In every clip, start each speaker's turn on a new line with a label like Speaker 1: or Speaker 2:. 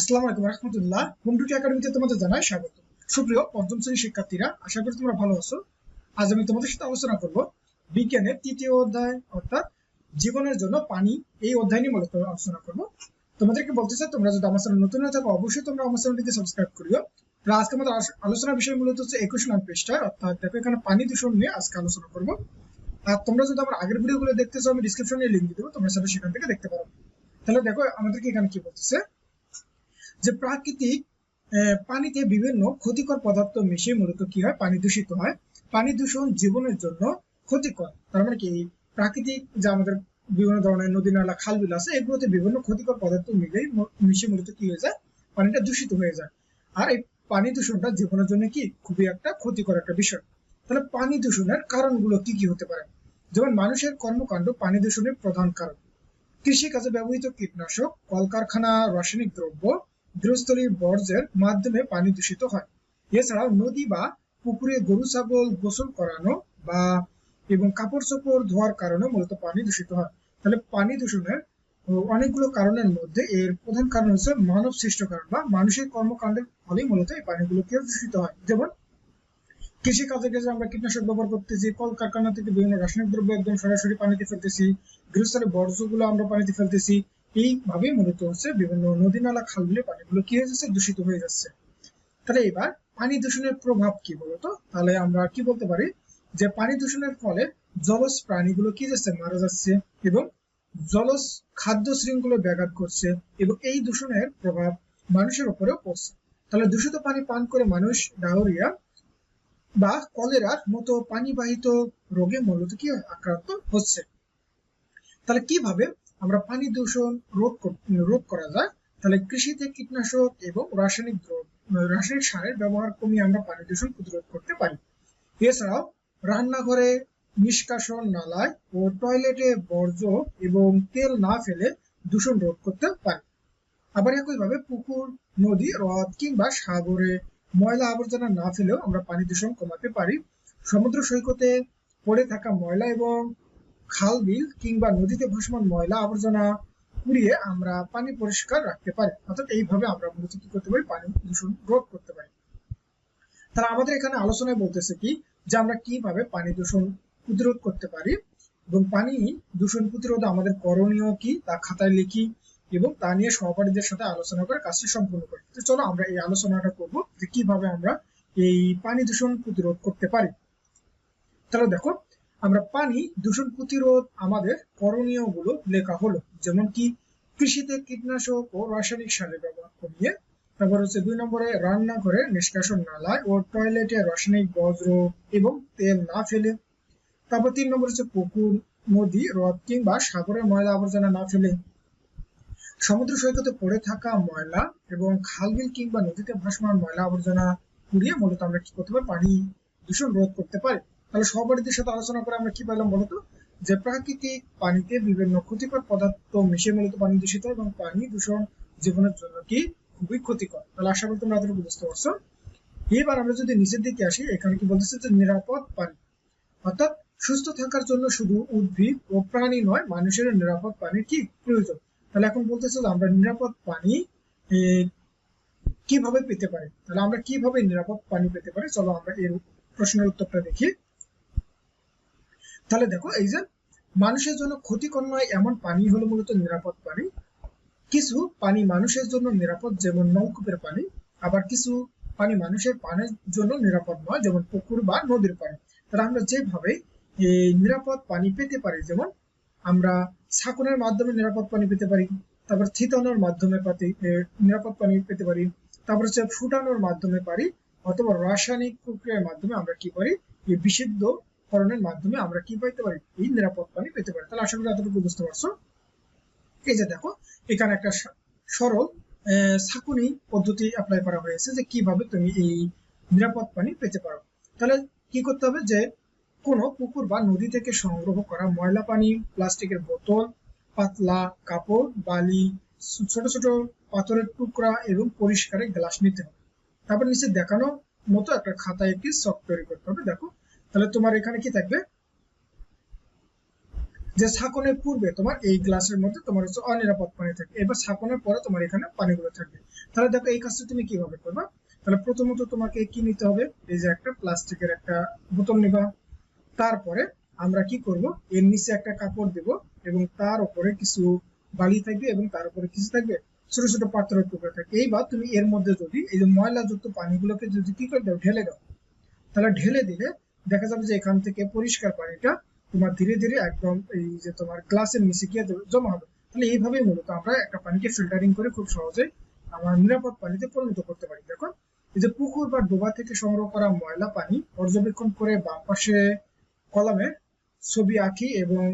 Speaker 1: আসসালামু আলাইকুম রহমতুল্লাহ। একাডেমিতে তোমাদের জানাই স্বাগত। সুপ্রিয় পঞ্চম শ্রেণির শিক্ষার্থীরা, আশা করি তোমরা ভালো আছো। আজ আমি তোমাদের সাথে আলোচনা করব বিজ্ঞানের তৃতীয় অধ্যায়, অর্থাৎ জীবনের জন্য পানি। এই অধ্যায় নিয়ে মূলত আলোচনা করব। তোমাদেরকে বলতে চাই, তোমরা যদি আমার চ্যানেল নতুন হয়ে থাকো, অবশ্যই তোমরা আমার চ্যানেলটিকে সাবস্ক্রাইব করিও। আজকে আমাদের আলোচনার বিষয় মূলত হচ্ছে একুশ নং পৃষ্ঠায় অর্থাৎ দেখো এখানে পানি দূষণ নিয়ে আজকে আলোচনা করব। আর তোমরা যদি আমার আগের ভিডিওগুলো দেখতে চাও আমি ডিসক্রিপশনে লিংক দিয়ে দেবো, তোমরা সেটা সেখান থেকে দেখতে পারো। তাহলে দেখো, আমাদেরকে এখানে কি বলতেছে? যে প্রাকৃতিক পানিতে বিভিন্ন ক্ষতিকর পদার্থ মিশিয়ে মূলত কি হয়? পানি দূষিত হয়। পানি দূষণ জীবনের জন্য ক্ষতিকর। তার মানে কি? প্রাকৃতিক যে আমাদের বিভিন্ন ধরনের নদী, নালা খাল বিল আছে, এগুলোতে বিভিন্ন ক্ষতিকর পদার্থ মিলেই ম- মিশিয়ে মূলত কি হয়ে যায়? পানিটা দূষিত হয়ে যায়। আর এই পানি দূষণটা জীবনের জন্য কি? খুবই একটা ক্ষতিকর একটা বিষয়। তাহলে পানি দূষণের কারণগুলো কি কি হতে পারে? যেমন মানুষের কর্মকাণ্ড পানি দূষণের প্রধান কারণ। কৃষিকাজে ব্যবহৃত কীটনাশক, কলকারখানা, রাসায়নিক দ্রব্য গৃহস্থলী বর্জ্যের মাধ্যমে পানি দূষিত হয়। এছাড়াও নদী বা পুকুরে গরু, ছাগল গোসল করানো বা এবং কাপড় চোপড় ধোয়ার কারণে মূলত পানি দূষিত হয়। তাহলে পানি দূষণের অনেকগুলো কারণের মধ্যে এর প্রধান কারণ হচ্ছে মানব সৃষ্ট কারণ বা মানুষের কর্মকাণ্ডের ফলেই মূলত এই পানিগুলো কি দূষিত হয়। যেমন কৃষি কাজে ক্ষেত্রে আমরা কীটনাশক ব্যবহার করতেছি, কলকারখানা থেকে বিভিন্ন রাসায়নিক দ্রব্য একদম সরাসরি পানিতে ফেলতেছি গৃহস্থলে বর্জ্যগুলো আমরা পানিতে ফেলতেছি এইভাবে মূলত হচ্ছে বিভিন্ন নদী নালা, খালগুলি, পানিগুলো কি হয়ে যাচ্ছে? দূষিত হয়ে যাচ্ছে। তাহলে এবার পানি দূষণের প্রভাব কি বলতো? তাহলে আমরা কি বলতে পারি? যে পানি দূষণের ফলে জলজ প্রাণীগুলো কি যাচ্ছে? মারা যাচ্ছে এবং জলজ খাদ্য শৃঙ্খলে ব্যাঘাত করছে এবং এই দূষণের প্রভাব মানুষের উপরেও পড়ছে। তাহলে দূষিত পানি পান করে মানুষ ডায়রিয়া বা কলেরার মতো পানিবাহিত রোগে মূলত কি আক্রান্ত হচ্ছে। তাহলে কীভাবে আমরা পানি দূষণ রোধ রোধ করা যায় তাহলে কৃষিতে কীটনাশক এবং রাসায়নিক রাসায়নিক সারের ব্যবহার কমিয়ে আমরা পানি দূষণ প্রতিরোধ করতে পারি। এছাড়াও রান্নাঘরে নিষ্কাশন নালায় ও টয়লেটে বর্জ্য এবং তেল না ফেলে দূষণ রোধ করতে পারি। আবার একইভাবে পুকুর, নদী, হ্রদ কিংবা সাগরে ময়লা আবর্জনা না ফেলেও আমরা পানি দূষণ কমাতে পারি। সমুদ্র সৈকতে পড়ে থাকা ময়লা এবং খাল, বিল কিংবা নদীতে ভাসমান ময়লা আবর্জনা পুড়িয়ে আমরা পানি পরিষ্কার রাখতে পারি। অর্থাৎ এইভাবে আমরা মূলত কি করতে পারি? পানি দূষণ রোধ করতে পারি। তাহলে আমাদের এখানে আলোচনায় বলতেছে কি, যে আমরা কীভাবে পানি দূষণ প্রতিরোধ করতে পারি এবং পানি দূষণ প্রতিরোধে আমাদের করণীয় কি, তা খাতায় লিখি এবং তা নিয়ে সহপাঠীদের সাথে আলোচনা করে কাজটি সম্পূর্ণ করি। তো চলো আমরা এই আলোচনাটা করব যে কীভাবে আমরা এই পানি দূষণ প্রতিরোধ করতে পারি। তাহলে দেখো আমরা পানি দূষণ প্রতিরোধ আমাদের করণীয়গুলো লেখা হলো, যেমন কি কৃষিতে কীটনাশক ও রাসায়নিক সারের ব্যবহার কমিয়ে, তারপর হচ্ছে দুই নম্বরে রান্নাঘরে নিষ্কাশন নালায় ও টয়লেটে রাসায়নিক বজ্র এবং তেল না ফেলে, তারপর তিন নম্বর হচ্ছে পুকুর, নদী, হ্রদ কিংবা সাগরের ময়লা আবর্জনা না ফেলে। সমুদ্র সৈকতে পড়ে থাকা ময়লা এবং খালবিল কিংবা নদীতে ভাসমান ময়লা আবর্জনা পুড়িয়ে মূলত আমরা কি করতে পারি? পানি দূষণ রোধ করতে পারি। তাহলে সহপাঠীদের সাথে আলোচনা করে আমরা কি পেলাম বলতো? যে প্রাকৃতিক পানিতে বিভিন্ন ক্ষতিকর পদার্থ মিশে মূলত পানি দূষিত এবং পানি দূষণ জীবনের জন্য কি খুবই ক্ষতিকর। তাহলে আশা করি তোমরা এতটুকু বুঝতে পারছ। এবার আমরা যদি নিচের দিকে আসি, এখানে কি বলতেছে যে নিরাপদ পানি। অর্থাৎ সুস্থ থাকার জন্য শুধু উদ্ভিদ ও প্রাণী নয়, মানুষের নিরাপদ পানির কি প্রয়োজন? তাহলে এখন বলতেছে যে আমরা নিরাপদ পানি কীভাবে পেতে পারি? তাহলে আমরা কীভাবে নিরাপদ পানি পেতে পারি? চলো আমরা এর প্রশ্নের উত্তরটা দেখি। তাহলে দেখো, এই যে মানুষের জন্য ক্ষতিকর নয়, এমন পানি হলো মূলত নিরাপদ পানি। কিছু পানি মানুষের জন্য নিরাপদ, যেমন নলকূপের পানি। আবার কিছু পানি মানুষের পানের জন্য নিরাপদ নয়, যেমন পুকুর বা নদীর পানি। তাহলে আমরা যেভাবে এই নিরাপদ পানি পেতে পারি, যেমন আমরা ছাকনের মাধ্যমে নিরাপদ পানি পেতে পারি, তারপর থিতানোর মাধ্যমে পাতি নিরাপদ পানি পেতে পারি, তারপর হচ্ছে ফুটানোর মাধ্যমে পারি, অথবা রাসায়নিক প্রক্রিয়ার মাধ্যমে আমরা কি এই বিশুদ্ধ করণের মাধ্যমে আমরা কি পাইতে পারি? এই নিরাপদ পানি পেতে পারি। তাহলে আশা করি এতটুকু বুঝতে পারছ। এই যে দেখো, এখানে একটা সরল ছাঁকুনি পদ্ধতি অ্যাপ্লাই করা হয়েছে যে কীভাবে তুমি এই নিরাপদ পানি পেতে পারো। তাহলে কি করতে হবে যে, কোনো পুকুর বা নদী থেকে সংগ্রহ করা ময়লা পানি, প্লাস্টিকের বোতল, পাতলা কাপড়, বালি ছোট ছোট পাথরের টুকরা এবং পরিষ্কারের গ্লাস নিতে হবে। তারপর নিচে দেখানো মতো একটা খাতায় একটি চক তৈরি করতে হবে। দেখো তাহলে তোমার এখানে কি থাকবে? যে ছাকনের পূর্বে তোমার এই গ্লাসের মধ্যে তোমার হচ্ছে অনিরাপদ পানি থাকে এবার ছাকনের পরে তোমার এখানে পানিগুলো থাকবে। তাহলে দেখো এই কাজটা তুমি কীভাবে করবা? তাহলে প্রথমত তোমাকে কি নিতে হবে? এই যে একটা প্লাস্টিকের একটা বোতল নিবা। তারপরে আমরা কি করব? এর নিচে একটা কাপড় দেব এবং তার উপরে কিছু বালি থাকবে এবং তার উপরে কিছু থাকবে। ছোট ছোট পাত্রের টুকরা থাকবে। এইবার তুমি এর মধ্যে যদি এই যে ময়লাযুক্ত পানিগুলোকে যদি কি করে দাও ঢেলে দাও। তাহলে ঢেলে দিলে দেখা যাবে যে এখান থেকে পরিষ্কার পানিটা তোমার ধীরে ধীরে একদম এই যে তোমার গ্লাসের নিচে গিয়ে জমা হবে। তাহলে এইভাবেই মূলত আমরা একটা পানিকে ফিল্টারিং করে খুব সহজে আমরা নিরাপদ পানিতে পরিণত করতে পারি। দেখো, এই যে পুকুর বা ডোবা থেকে সংগ্রহ করা ময়লা পানি পর্যবেক্ষণ করে বাম পাশে কলমে ছবি আঁকি এবং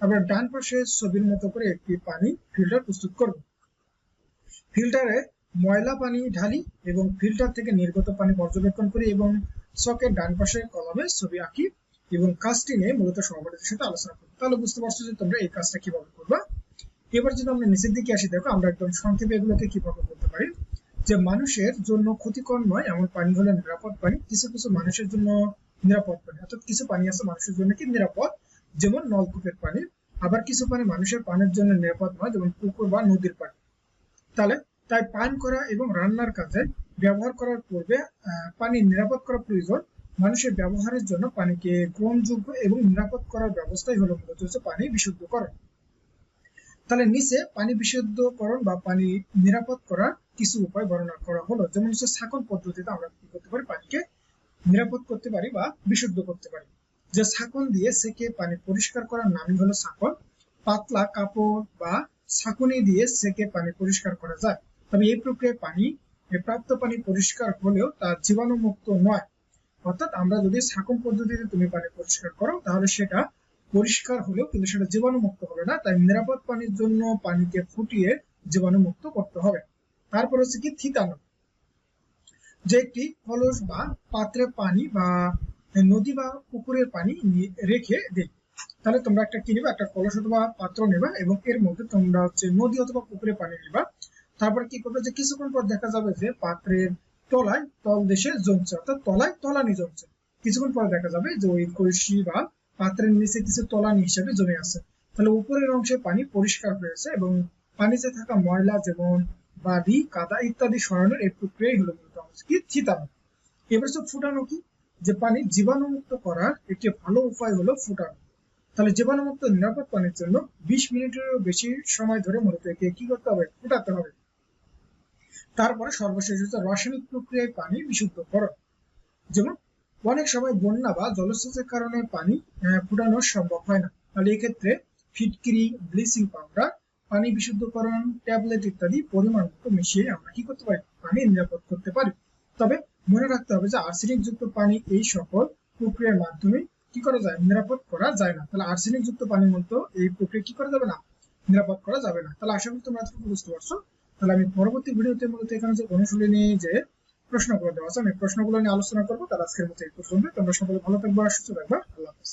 Speaker 1: আমরা ডান পাশে ছবির মতো করে একটি পানি ফিল্টার প্রস্তুত করব। ফিল্টারে ময়লা পানি ঢালি এবং ফিল্টার থেকে নির্গত পানি পর্যবেক্ষণ করি এবং চকের ডান পাশের কলমে ছবি আঁকি এবং কাজটি নিয়ে মূলত সহপাঠীদের সাথে আলোচনা করি। তাহলে বুঝতে পারছ যে তোমরা এই কাজটা কীভাবে করবা। এবার যদি আমরা নিচের দিকে আসি, দেখো আমরা একদম সংক্ষেপে এগুলোকে কীভাবে করতে পারি। যে মানুষের জন্য ক্ষতিকর নয়, এমন পানি হলো নিরাপদ পানি। কিছু কিছু মানুষের জন্য নিরাপদ পানি। অর্থাৎ কিছু পানি আছে মানুষের জন্য কি নিরাপদ? যেমন নলকূপের পানি। আবার কিছু পানি মানুষের পানের জন্য নিরাপদ নয়, যেমন পুকুর বা নদীর পানি। তাহলে তাই পান করা এবং রান্নার কাজে ব্যবহার করার পূর্বে পানি নিরাপদ করা প্রয়োজন। মানুষের ব্যবহারের জন্য পানিকে গ্রহণযোগ্য এবং নিরাপদ করার ব্যবস্থাই হলো মূলত হচ্ছে পানি বিশুদ্ধকরণ। তাহলে নিচে পানি বিশুদ্ধকরণ বা পানি নিরাপদ করার কিছু উপায় বর্ণনা করা হলো। যেমন হচ্ছে ছাকন পদ্ধতিতে আমরা কি করতে পারি? পানিকে নিরাপদ করতে পারি বা বিশুদ্ধ করতে পারি। যে ছাকন দিয়ে সেকে পানি পরিষ্কার করার নামই হলো ছাকন। পাতলা কাপড় বা ছাকনি দিয়ে সেকে পানি পরিষ্কার করা যায়। তবে এই প্রক্রিয়ায় পানি প্রাপ্ত পানি পরিষ্কার হলেও তা জীবাণুমুক্ত নয়। অর্থাৎ আমরা যদি ছাকন পদ্ধতিতে তুমি পানি পরিষ্কার করো, তাহলে সেটা পরিষ্কার হলেও কিন্তু সেটা জীবাণুমুক্ত হবে না। তাই নিরাপদ পানির জন্য পানিকে ফুটিয়ে জীবাণুমুক্ত করতে হবে। তারপর হচ্ছে কি থিতানো যে একটি কলস বা পাত্রে পানি বা নদী বা পুকুরের পানি রেখে দিই। তাহলে তোমরা একটা কি নিবা? একটা কলস অথবা পাত্র নেবা এবং এর মধ্যে তোমরা হচ্ছে নদী অথবা পুকুরে পানি নিবা। তারপর কি করবে যে কিছুক্ষণ পর দেখা যাবে যে পাত্রের তলায় তল দেশে জমছে, অর্থাৎ তলায় তলানি জমছে। কিছুক্ষণ পরে দেখা যাবে যে ওই কলসি বা পাত্রের নিচে কিছু তলানি হিসেবে জমে আছে। তাহলে উপরের অংশে পানি পরিষ্কার হয়েছে এবং পানিতে থাকা ময়লা, যেমন বালি, কাদা ইত্যাদি সরানোর এই প্রক্রিয়াই হলো মূলত কি? চিতানো এবার হচ্ছে ফুটানো কি? যে পানি জীবাণুমুক্ত করার একটি ভালো উপায় হলো ফুটানো। তাহলে জীবাণুমুক্ত নিরাপদ পানির জন্য বিশ মিনিটেরও বেশি সময় ধরে মূলত একে কি করতে হবে? ফুটাতে হবে। তারপরে সর্বশেষ হচ্ছে রাসায়নিক প্রক্রিয়ায় পানি বিশুদ্ধকরণ। যেমন, অনেক সময় বন্যা বা জলস্রোতের কারণে পানি ফুটানো সম্ভব হয় না। তাহলে এক্ষেত্রে ফিটকিরি, ব্লিচিং পাউডার, পানি বিশুদ্ধকরণ ট্যাবলেট ইত্যাদি পরিমাণ মতো মিশিয়ে আমরা কি করতে পারি? পানি নিরাপদ করতে পারি। তবে মনে রাখতে হবে যে আর্সেনিক যুক্ত পানি এই সকল প্রক্রিয়ার মাধ্যমে কি করা যায়? নিরাপদ করা যায় না। তাহলে আর্সেনিক যুক্ত পানির মতো এই প্রক্রিয়া কি করা যাবে না? নিরাপদ করা যাবে না। তাহলে আশা করি তোমরা বুঝতে পারছ। তাহলে আমি পরবর্তী ভিডিওতে মূলত এখানে যে অনুশীলনী যে প্রশ্নগুলো দেওয়া আছে, আমি প্রশ্নগুলো নিয়ে আলোচনা করব। তার আজকের মতো এই পর্যন্ত তোমরা সকলে ভালো থাকব আর সুস্থ থাকবে। আল্লাহ হাফিজ।